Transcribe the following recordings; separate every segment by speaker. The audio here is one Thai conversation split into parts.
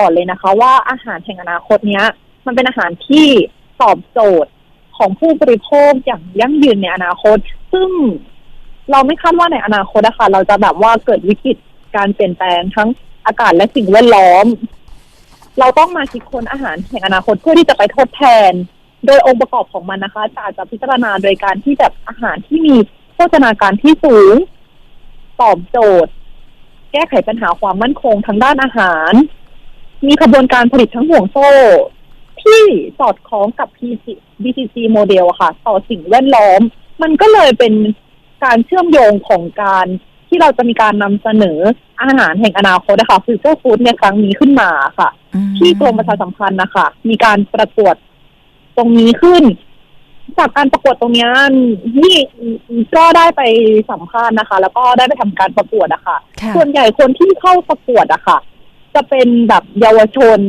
Speaker 1: ก่อนเลยนะคะ ว่าอาหารแห่งอนาคตเนี้ย มันเป็นอาหารที่ตอบโจทย์ของผู้บริโภคอย่างยั่งยืนในอนาคต ซึ่งเราไม่คาดว่าในอนาคตอะคะเราจะแบบว่าเกิดวิกฤตการเปลี่ยนแปลงทั้งอากาศและสิ่งแวดล้อม เราต้องมาคิดค้นอาหารแห่งอนาคตเพื่อที่จะไปทดแทน โดยองค์ประกอบของมันนะคะจะอาจจะพิจารณาโดยการที่แบบอาหารที่มีโภชนาการที่สูง ตอบโจทย์ แก้ไขปัญหาความมั่นคงทางด้านอาหาร มีขบวนการผลิตทั้งห่วงโซ่ ที่สอดคล้องกับ PC BCG โมเดลอะค่ะ ต่อสิ่งแวดล้อม มันก็เลยเป็นการเชื่อมโยงของการที่เราจะมีการนำเสนออาหารแห่งอนาคตนะคะฟิวเจอร์ฟู้ดในครั้งนี้ขึ้นมาค่ะ
Speaker 2: อืม
Speaker 1: ที่กรมประชาสัมพันธ์นะคะ มีการประกวดตรงนี้ขึ้น จากการประกวดตรงเนี้ยนี่ก็ได้ไปสัมภาษณ์นะคะ แล้วก็ได้ไปทำการประกวดอะค่ะ
Speaker 2: ค่ะ
Speaker 1: ส่วนใหญ่คนที่เข้าประกวดอะค่ะ จะเป็นแบบเยาวชน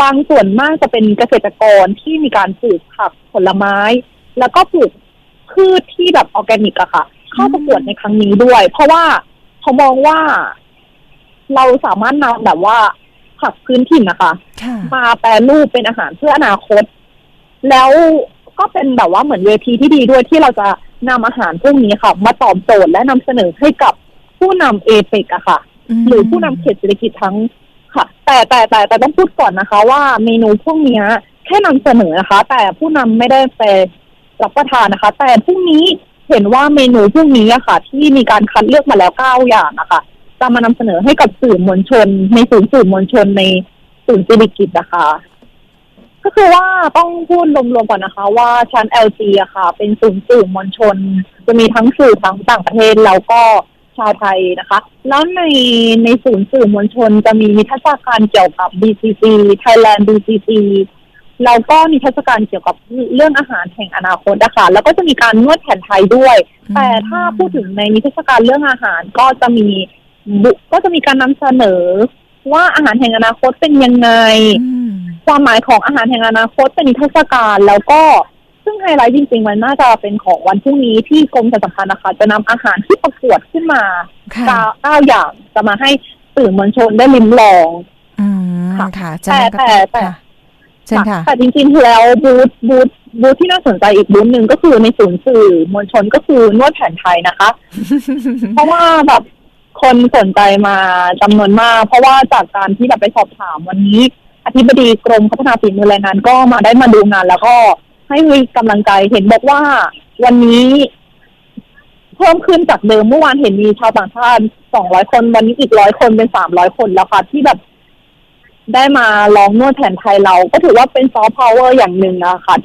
Speaker 1: บางส่วนมากจะเป็นเกษตรกรที่มีการปลูกผักผลไม้ แล้วก็ปลูกพืชที่แบบออร์แกนิกอะค่ะ เข้าประกวดในครั้งนี้ด้วย เพราะว่าเขามองว่า เราสามารถนำแบบว่าผักพื้นถิ่นนะคะ
Speaker 2: ค่ะ
Speaker 1: มาแปรรูปเป็นอาหารเพื่ออนาคต แล้วก็เป็นแบบว่าเหมือนเวทีที่ดีด้วยที่เราจะนำอาหารพวกนี้ค่ะ มาตอบโจทย์และนำเสนอให้กับผู้นำเอเปกอะค่ะ
Speaker 2: ม
Speaker 1: หรือผู้นำเขตเศรษฐกิจทั้งค่ะ แต่แต่แต่แต่ต้องพูดก่อนนะคะ ว่าเมนูพวกเนี้ยแค่นำเสนอนะคะ แต่ผู้นำไม่ได้ไปรับประทานนะคะ แต่พรุ่งนี้เห็นว่าเมนูพวกนี้อะค่ะ ที่มีการคัดเลือกมาแล้วเก้าอย่างนะคะจะมานำเสนอให้กับสื่อมวลชน ในศูนย์สื่อมวลชนในศูนย์เศรษฐกิจนะคะ ก็คือว่าต้องพูดรวมๆก่อนนะคะ ว่าชั้น LG อะค่ะ เป็นศูนย์สื่อมวลชน จะมีทั้งสื่อทั้งต่างประเทศแล้วก็ ชาวไทยนะคะ แล้วในในศูนย์สื่อมวลชนจะมีนิทรรศการเกี่ยวกับ BCC Thailand BCC แล้วก็นิทรรศการเกี่ยวกับเรื่องอาหารแห่งอนาคตนะคะแล้วก็จะมีการนวดแผนไทยด้วย
Speaker 2: อืม
Speaker 1: แต่ถ้าพูดถึงในนิทรรศการเรื่องอาหารก็จะมีบุก็จะมีการนำเสนอ ว่าอาหารแห่งอนาคตเป็นยังไง
Speaker 2: อืม
Speaker 1: ความหมายของอาหารแห่งอนาคตเป็นนิทรรศการแล้วก็ซึ่ง ไฮไลท์จริงๆ มันน่าจะเป็นของวันพรุ่งนี้ที่กรมประชาสัมพันธ์นะคะ จะนำอาหารที่ประกวดขึ้นมา
Speaker 2: ค่ะ
Speaker 1: เก้าเก้าอย่างจะมาให้สื่อมวลชนได้ลิ้มลอง
Speaker 2: อืม
Speaker 1: ค่ะ
Speaker 2: ค่ะ
Speaker 1: แต่
Speaker 2: จากนั้นก็
Speaker 1: แต่แต่
Speaker 2: ค่ะเชิญค่ะ
Speaker 1: แต่จริงๆแล้วบูธบูธบูธที่น่าสนใจอีกบูธหนึ่งก็คือในศูนย์สื่อมวลชนก็คือนวดแผนไทยนะคะ เพราะว่าแบบคนสนใจมาจำนวนมาก เพราะว่าจากการที่แบบไปสอบถามวันนี้ อธิบดีกรมพัฒนาฝีมือแรงงานก็มาได้มาดูงานแล้วก็ ให้มีกำลังใจเห็นบอกว่าวันนี้เพิ่มขึ้นจากเดิมเมื่อวานเห็นมีชาวต่างชาติสองร้อยคนวันนี้อีกร้อยคนเป็นสามร้อยคนแล้วค่ะที่แบบได้มาลองนวดแผนไทยเราก็ถือว่าเป็นซอฟต์พาวเวอร์อย่างหนึ่งนะคะ